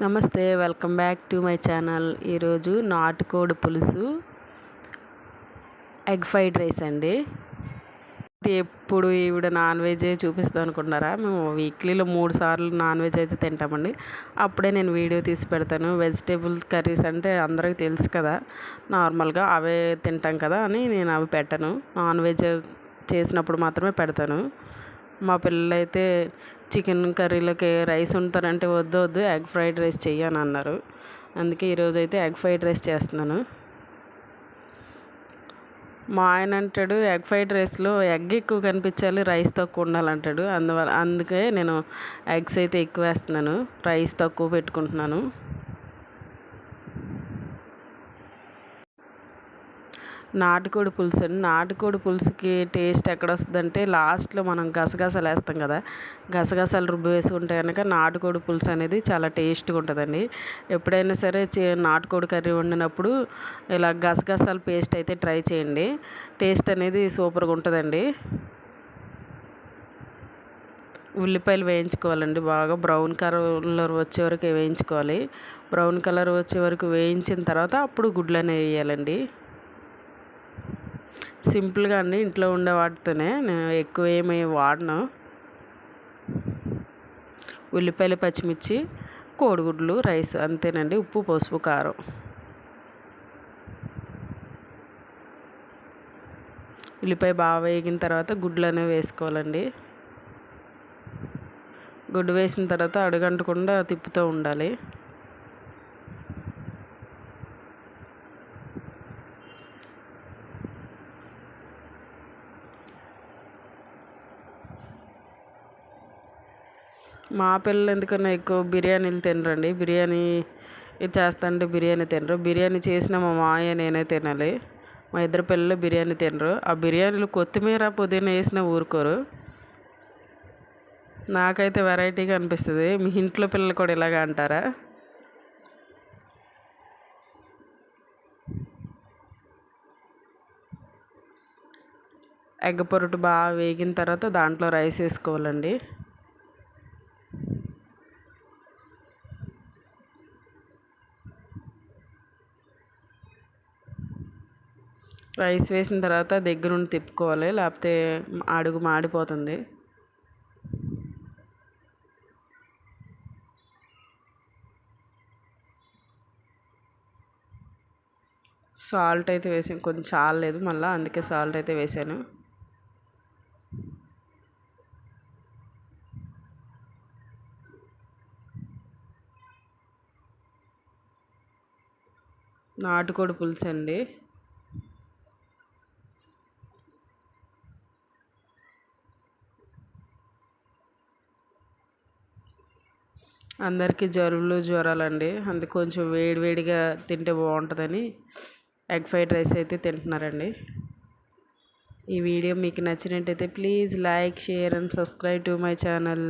నమస్తే welcome back to my channel. ఈరోజు నాటుకోడి పులుసు ఎగ్ ఫ్రైడ్ రైస్ అండి. ఎప్పుడు ఈవిడ నాన్ వెజ్ చూపిస్తాం అనుకుంటున్నారా? మేము వీక్లీలో మూడు సార్లు నాన్ వెజ్ అయితే తింటామండి. అప్పుడే నేను వీడియో తీసి పెడతాను. వెజిటేబుల్ కర్రీస్ అంటే అందరికీ తెలుసు కదా నార్మల్గా అవే తింటాం కదా అని నేను అవి పెట్టను. నాన్ వెజ్ చేసినప్పుడు మాత్రమే పెడతాను. మా పిల్లలు అయితే చికెన్ కర్రీలోకి రైస్ ఉంటారంటే వద్దు వద్దు ఎగ్ ఫ్రైడ్ రైస్ చెయ్యని అన్నారు. అందుకే ఈరోజు అయితే ఎగ్ ఫ్రైడ్ రైస్ చేస్తున్నాను. మా ఆయన అంటాడు ఎగ్ ఫ్రైడ్ రైస్లో ఎగ్ ఎక్కువ కనిపించాలి రైస్ తక్కువ ఉండాలంటాడు అందువల్ల అందుకే నేను ఎగ్స్ అయితే ఎక్కువ వేస్తున్నాను రైస్ తక్కువ పెట్టుకుంటున్నాను. నాటుకోడి పులుసు. అండి నాటుకోడి పులుసుకి టేస్ట్ ఎక్కడ వస్తుందంటే లాస్ట్లో మనం గసగసాలు వేస్తాం కదా గసగసాలు రుబ్బు వేసుకుంటే కనుక నాటుకోడి పులుసు అనేది చాలా టేస్ట్గా ఉంటుందండి. ఎప్పుడైనా సరే నాటుకోడి కర్రీ వండినప్పుడు ఇలా గసగసాల పేస్ట్ అయితే ట్రై చేయండి. టేస్ట్ అనేది సూపర్గా ఉంటుందండి. ఉల్లిపాయలు వేయించుకోవాలండి బాగా. బ్రౌన్ కలర్ వచ్చే వరకు వేయించుకోవాలి. బ్రౌన్ కలర్ వచ్చే వరకు వేయించిన తర్వాత అప్పుడు గుడ్లు అనేవి వేయాలండి. సింపుల్గా అండి ఇంట్లో ఉండే వాటితోనే. నేను ఎక్కువ ఏమి వాడను. ఉల్లిపాయలు పచ్చిమిర్చి కోడిగుడ్లు రైస్ అంతేనండి. ఉప్పు పసుపు కారం. ఉల్లిపాయ బాగా వేగిన తర్వాత గుడ్లు అనేవి వేసుకోవాలండి. గుడ్డు వేసిన తర్వాత అడుగంటకుండా తిప్పుతూ ఉండాలి. మా పిల్లలు ఎందుకన్నా ఎక్కువ బిర్యానీలు తినరండి? బిర్యానీ చేస్తానంటే బిర్యానీ తినరు. బిర్యానీ చేసిన మా మాయ నేనే తినాలి. మా ఇద్దరు పిల్లలు బిర్యానీ తినరు. ఆ బిర్యానీలు కొత్తిమీర పుదీనా వేసిన ఊరుకోరు. నాకైతే వెరైటీగా అనిపిస్తుంది. మీ ఇంట్లో పిల్లలు కూడా ఇలాగ అంటారా? ఎగ్ పొరటు బాగా వేగిన తర్వాత దాంట్లో రైస్ వేసుకోవాలండి. రైస్ వేసిన తర్వాత దగ్గరుండి తిప్పుకోవాలి లేకపోతే అడుగు మాడిపోతుంది. సాల్ట్ అయితే వేసాను కొంచెం చాలలేదు మళ్ళీ అందుకే సాల్ట్ అయితే వేసాను. నాటుకోడి పులుసు అండి అందరికీ జలుబులు జ్వరాలండి. అందుకు కొంచెం వేడివేడిగా తింటే బాగుంటుందని ఎగ్ ఫ్రైడ్ రైస్ అయితే తింటున్నారండి. ఈ వీడియో మీకు నచ్చినట్టయితే please like share and subscribe to my channel.